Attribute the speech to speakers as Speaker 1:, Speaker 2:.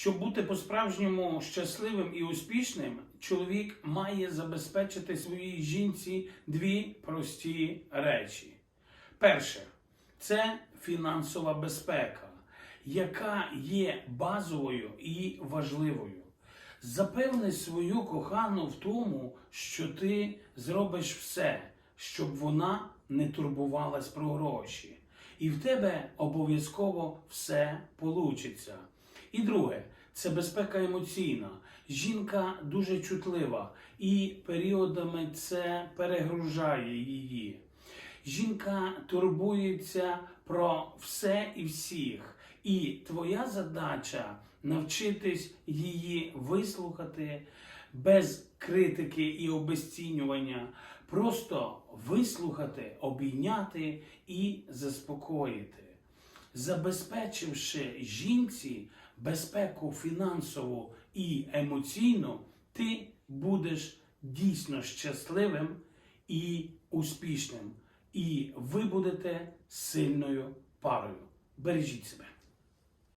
Speaker 1: Щоб бути по-справжньому щасливим і успішним, чоловік має забезпечити своїй жінці дві прості речі. Перше це фінансова безпека, яка є базовою і важливою. Запевни свою кохану в тому, що ти зробиш все, щоб вона не турбувалась про гроші. І в тебе обов'язково все получиться. І друге, це безпека емоційна. Жінка дуже чутлива, і періодами це перегружає її. Жінка турбується про все і всіх. І твоя задача навчитись її вислухати без критики і обесцінювання, просто вислухати, обійняти і заспокоїти. Забезпечивши жінці безпеку фінансову і емоційну, ти будеш дійсно щасливим і успішним. І ви будете сильною парою. Бережіть себе.